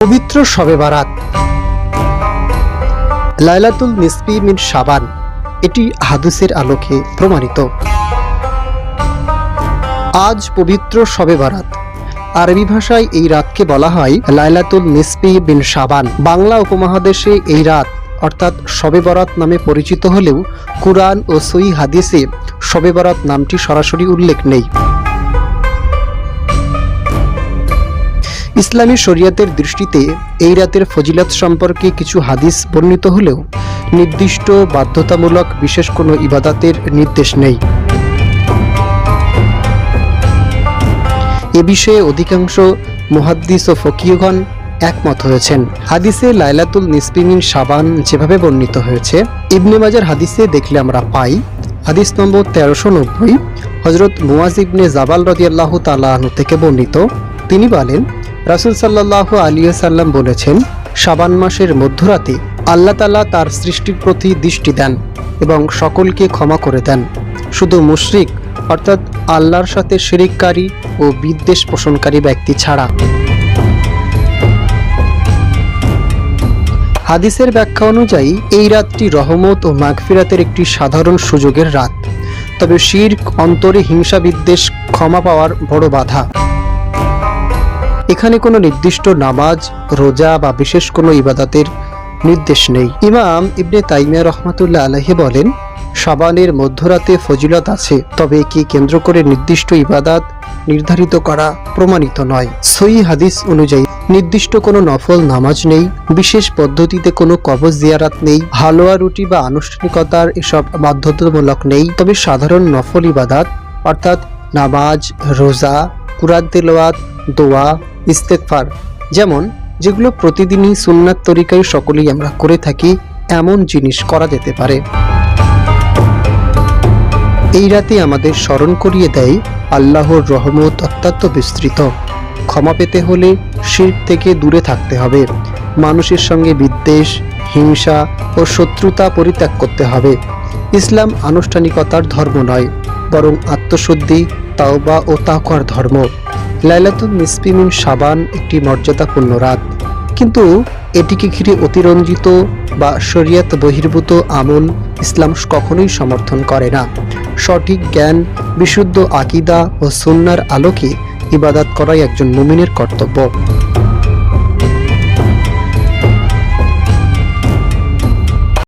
পবিত্র শবে বারাত। লাইলাতুল নিসপি মিন সাবান এটি হাদিসের আলোকে প্রমাণিত। আজ পবিত্র শবে বারাত। আরবি ভাষায় এই রাতকে বলা হয় লাইলাতুল নিসপি বিন সাবান বাংলা উপমহাদেশে এই রাত, অর্থাৎ শবে বরাত নামে পরিচিত হলেও কুরআন ও সই হাদিসে শবে বরাত নামটি সরাসরি উল্লেখ নেই। ইসলামী শরিয়াতের দৃষ্টিতে এই রাতের ফজিলাত সম্পর্কে কিছু হাদিস বর্ণিত হলেও নির্দিষ্ট বাধ্যতামূলক বিশেষ কোনো ইবাদাতের নির্দেশ নেই। এ বিষয়ে অধিকাংশ মুহাদ্দিস ও ফকিয়গণ একমত হয়েছেন। হাদিসে লাইলাতুল নিসপিমিন সাবান যেভাবে বর্ণিত হয়েছে, ইবনে মাজার হাদিসে দেখলে আমরা পাই, হাদিস নম্বর তেরোশো নব্বই হজরত মুয়াজ ইবনে জাবাল রদিয়াল্লাহ তালাহ থেকে বর্ণিত। তিনি বলেন রাসুল সাল্লাহ আলিয়া সাল্লাম বলেছেন সাবান মাসের মধ্যরাতে আল্লাহ তালা তার সৃষ্টির প্রতি দৃষ্টি দেন এবং সকলকে ক্ষমা করে দেন। শুধু মুশরিক, অর্থাৎ আল্লাহর সাথে শিরিককারী ও বিদ্বেষ পোষণকারী ব্যক্তি ছাড়া। হাদিসের ব্যাখ্যা অনুযায়ী, এই রাতটি রহমত ও মাগফিরাতের একটি সাধারণ সুযোগের রাত। তবে শির্ক, অন্তরে হিংসা বিদ্বেষ ক্ষমা পাওয়ার বড় বাধা। এখানে কোনো নির্দিষ্ট নামাজ, রোজা বা বিশেষ কোনো ইবাদাতের নির্দেশ নেই। ইমাম ইবনে তাইমিয়া রহমাতুল্লাহ আলহি বলেন, সাবানের মধ্যরাতে ফজিলত আছে, তবে একে কেন্দ্র করে নির্দিষ্ট ইবাদাত নির্ধারিত করা প্রমাণিত নয়। সই হাদিস অনুযায়ী, নির্দিষ্ট কোনো নফল নামাজ নেই, বিশেষ পদ্ধতিতে কোনো কবজ জিয়ারাত নেই, হালুয়া, রুটি বা আনুষ্ঠানিকতার এসব বাধ্যতামূলক নেই, তবে সাধারণ নফল ইবাদাত, অর্থাৎ নামাজ, রোজা কুরাত তেলাওয়াত, দোয়া ইস্তেকফার, যেমন, যেগুলো প্রতিদিনই সুন্নাত তরিকায় সকলেই আমরা করে থাকি, এমন জিনিস করা যেতে পারে। এই রাতে আমাদের স্মরণ করিয়ে দেয় আল্লাহর রহমত অত্যন্ত বিস্তৃত। ক্ষমা পেতে হলে শির থেকে দূরে থাকতে হবে। মানুষের সঙ্গে বিদ্বেষ, হিংসা ও শত্রুতা পরিত্যাগ করতে হবে। ইসলাম আনুষ্ঠানিকতার ধর্ম নয়, বরং আত্মশুদ্ধি, তাওবা ও তাকওয়ার ধর্ম। লাইলাতুল নিসপিমিন সাবান একটি মর্যাদাপূর্ণ রাত। কিন্তু এটিকে ঘিরে অতিরঞ্জিত বা শরিয়াত বহির্ভূত আমল ইসলাম কখনোই সমর্থন করে না। সঠিক জ্ঞান, বিশুদ্ধ আকিদা ও সুন্নার আলোকে ইবাদাত করাই একজন মুমিনের কর্তব্য।